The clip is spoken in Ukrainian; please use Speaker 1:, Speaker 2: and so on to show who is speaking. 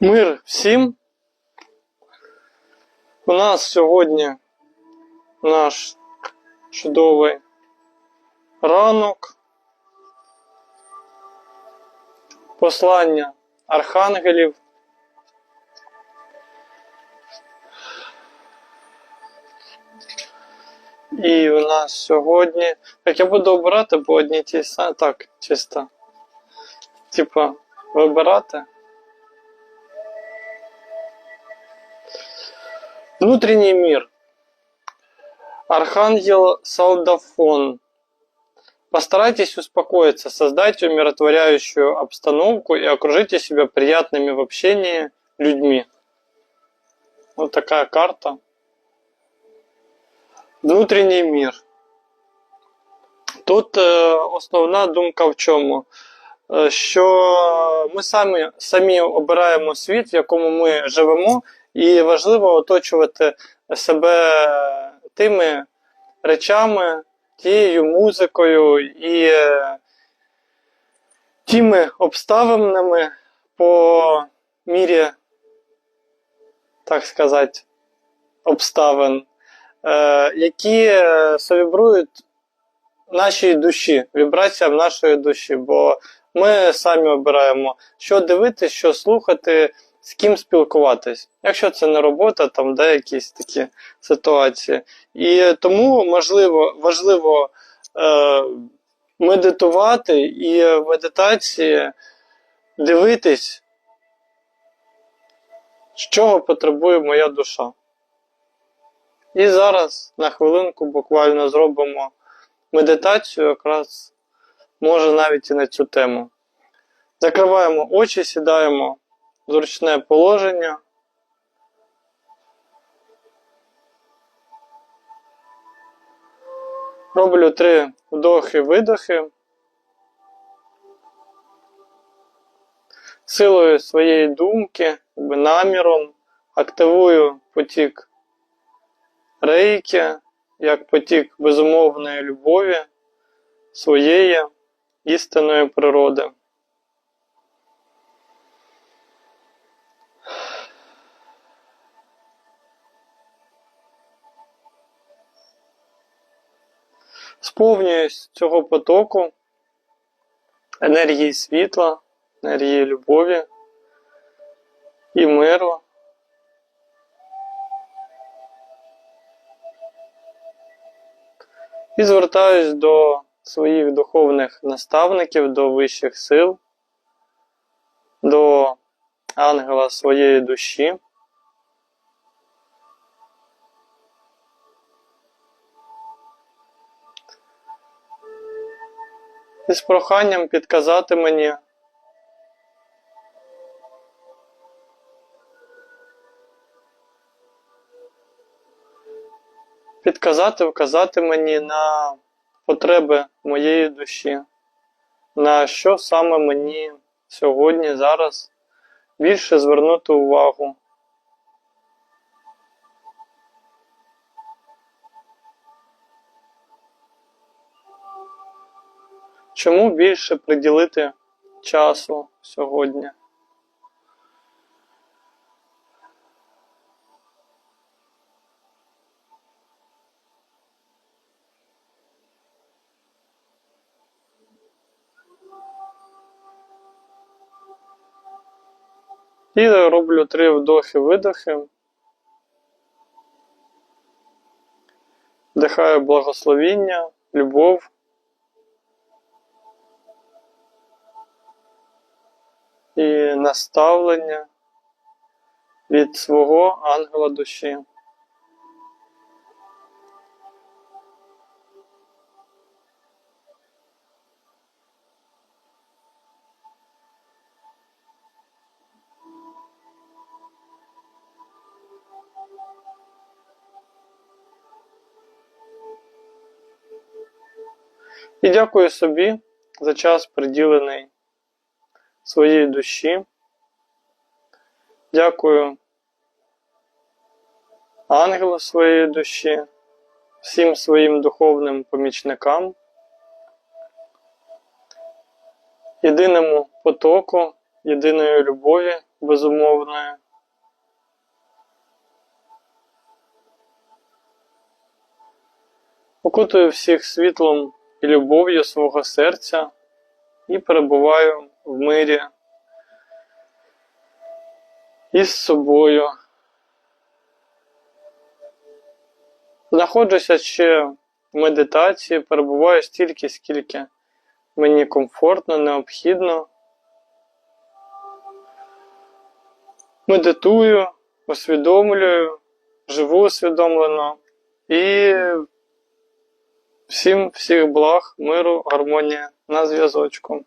Speaker 1: Мир всім. У нас сьогодні наш чудовий ранок. Послання архангелів. І у нас сьогодні. Так, я буду обирати по одній ті самі. Так, чисто. Типа, вибирати. Внутренний мир. Архангел Салдафон. Постарайтесь успокоиться, создайте умиротворяющую обстановку и окружите себя приятными в общении людьми. Вот такая карта. Внутрішній мір. Тут е, основна думка в чому? Е, що ми самі, самі обираємо світ, в якому ми живемо, і важливо оточувати себе тими речами, тією музикою і е, тими обставинами по мірі, так сказати, обставин е, які е, совібрують нашій душі, вібраціям нашої душі. Бо ми самі обираємо, що дивитися, що слухати, з ким спілкуватись. Якщо це не робота, там де якісь такі ситуації. І тому можливо, важливо е, медитувати і в медитації дивитись, з чого потребує моя душа. І зараз на хвилинку буквально зробимо медитацію, якраз може навіть і на цю тему. Закриваємо очі, сідаємо зручне положення. Роблю три вдохи-видохи. Силою своєї думки, наміром активую потік рейки як потік безумовної любові своєї істинної природи. Сповнююсь цього потоку енергії світла, енергії любові і миру. І звертаюсь до своїх духовних наставників, до вищих сил, до ангела своєї душі. І з проханням підказати мені, підказати, вказати мені на потреби моєї душі, на що саме мені сьогодні, зараз більше звернути увагу. Чому більше приділити часу сьогодні? І роблю три вдохи-видохи. Вдихаю благословіння, любов. І наставлення від свого ангела душі. І дякую собі за час приділений своїй душі. Дякую ангелу своєї душі, всім своїм духовним помічникам, єдиному потоку, єдиної любові безумовної. Окутую всіх світлом і любов'ю свого серця і перебуваю в мирі із собою. Знаходжуся ще в медитації, перебуваю стільки, скільки мені комфортно, необхідно. Медитую, усвідомлюю, живу усвідомлено і всім всіх благ, миру, гармонія на зв'язочку.